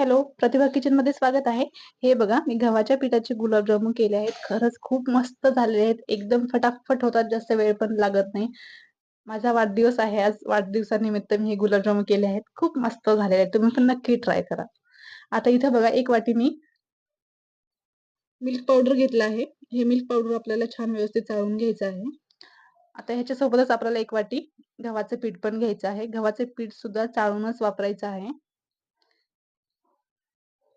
Hello, प्रतिभा किचनमध्ये स्वागत आहे. हे बघा, मी गव्हाच्या पिठाचे गुलाबजामुन केले आहेत. खरंच खूप मस्त झालेले आहेत. एकदम फटाफट होतात, जास्त वेळ पण लागत नाही. माझा वाढदिवस आहे आज. वाढदिवसानिमित्त मी हे गुलाबजामुन केले आहेत. खूप मस्त झालेले आहेत. तुम्ही पण नक्की ट्राय करा. आता इथं बघा, एक वाटी मी मिल्क पावडर घेतलं आहे. हे मिल्क पावडर आपल्याला छान व्यवस्थित चाळून घ्यायचं आहे. आता ह्याच्यासोबतच आपल्याला एक वाटी गव्हाचं पीठ पण घ्यायचं आहे. गव्हाचे पीठ सुद्धा चाळूनच वापरायचं आहे.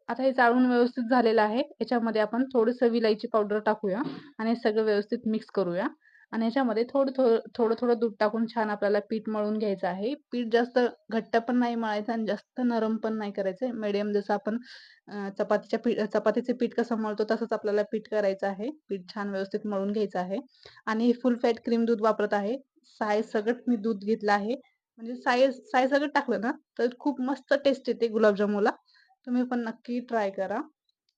आता हे चाळून व्यवस्थित झालेलं आहे. याच्यामध्ये आपण थोडंसं विलायची पावडर टाकूया आणि हे सगळं व्यवस्थित मिक्स करूया. आणि याच्यामध्ये थोडं थोडं थोडं थोडं दूध टाकून छान आपल्याला पीठ मळून घ्यायचं आहे. पीठ जास्त घट्ट पण नाही मळायचं आणि जास्त नरम पण नाही करायचं. मीडियम जसं आपण चपातीच्या पीठ चपातीचे पीठ कसं मळतो तसंच आपल्याला पीठ करायचं आहे. पीठ छान व्यवस्थित मळून घ्यायचं आहे. आणि हे फुल फॅट क्रीम दूध वापरत आहे. साय सगट मी दूध घेतलं आहे. म्हणजे साय साय सगट टाकलं ना, तर खूप मस्त टेस्ट येते गुलाबजामुला तुम्ही पण नक्की ट्राय करा.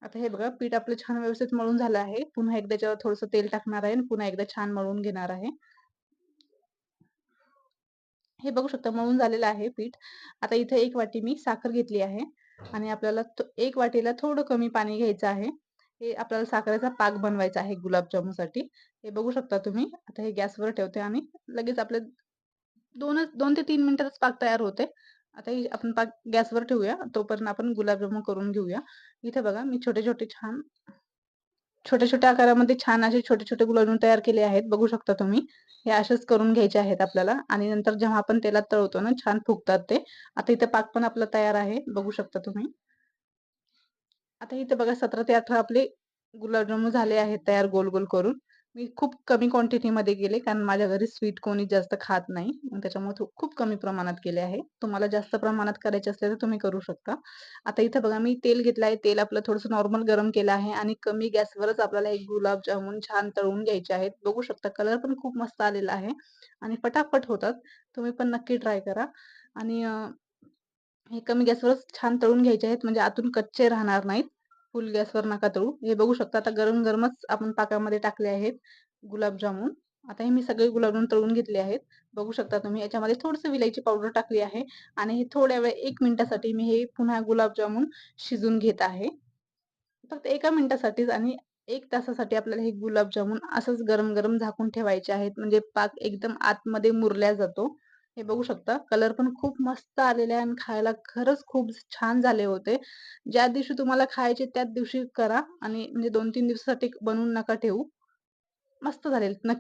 आता हे बघा, पीठ आपलं छान व्यवस्थित मळून झालं आहे. पुन्हा एकदा त्याच्यावर थोडंसं तेल टाकणार आहे आणि पुन्हा एकदा छान मळून घेणार आहे. हे बघू शकता मळून झालेलं आहे पीठ. आता इथे एक वाटी मी साखर घेतली आहे आणि आपल्याला एक वाटीला थोडं कमी पाणी घ्यायचं आहे. हे आपल्याला साखरेचा पाक बनवायचा आहे गुलाबजामुनसाठी. हे बघू शकता तुम्ही. आता हे गॅसवर ठेवते आणि लगेच आपले 2च 2 ते तीन मिनिटातच पाक तयार होते. आता आपण पाक गॅसवर ठेवूया. तोपर्यंत आपण गुलाबजामुन करून घेऊया. इथे बघा, मी छोटे-छोटे छान छोट्या-छोट्या आकारामध्ये छान असे छोटे-छोटे गुलाबजामुन तयार केले आहेत. बघू शकता तुम्ही. हे असेच करून घ्यायचे आहेत आपल्याला आणि नंतर जेव्हा आपण तेलात तळवतो ना, छान फुगतात ते. आता इथे पाक पण आपला तयार आहे. बघू शकता तुम्ही. आता इथे बघा 17 ते 18 आपले गुलाबजामुन झाले आहेत तयार गोल-गोल करून. मी खूप कमी क्वांटिटीमध्ये केले कारण माझ्या घरी स्वीट कोणी जास्त खात नाही. त्याच्यामुळे खूप कमी प्रमाणात केले आहे. तुम्हाला जास्त प्रमाणात करायचे असले तर तुम्ही करू शकता. आता इथं बघा, मी तेल घेतलं आहे. तेल आपलं थोडंसं नॉर्मल गरम केलं आहे आणि कमी गॅसवरच आपल्याला एक गुलाबजामुन छान तळून घ्यायचे आहेत. बघू शकता कलर पण खूप मस्त आलेला आहे आणि फटाफट होतात. तुम्ही पण नक्की ट्राय करा आणि हे कमी गॅसवरच छान तळून घ्यायचे आहेत म्हणजे आतून कच्चे राहणार नाहीत. फुल गॅसवर नका तळू. हे बघू शकता आता गरम-गरमच आपण पाकामध्ये टाकले आहेत गुलाबजामुन. आता हे मी सगळे गुलाबजामुन तळून घेतले आहेत. बघू शकता तुम्ही. याच्यामध्ये थोडंसं विलायची पावडर टाकली आहे आणि हे थोड्या वेळ एक मिनिटासाठी मी हे पुन्हा गुलाबजामुन शिजवून घेत आहे. फक्त एका मिनिटासाठीच आणि एक तासासाठी आपल्याला हे गुलाबजामुन असंच गरम-गरम झाकून ठेवायचे आहेत. म्हणजे पाक एकदम आतमध्ये मुरल्या जातो. हे बघू शकता. कलर पण खूप मस्त आलेले आहे आणि खायला खरंच खूप छान झाले होते. ज्या दिवशी तुम्हाला खायचे त्याच दिवशी करा आणि म्हणजे 2-3 दिवसासाठी बनवून नका ठेवू. मस्त झालेत. नक्की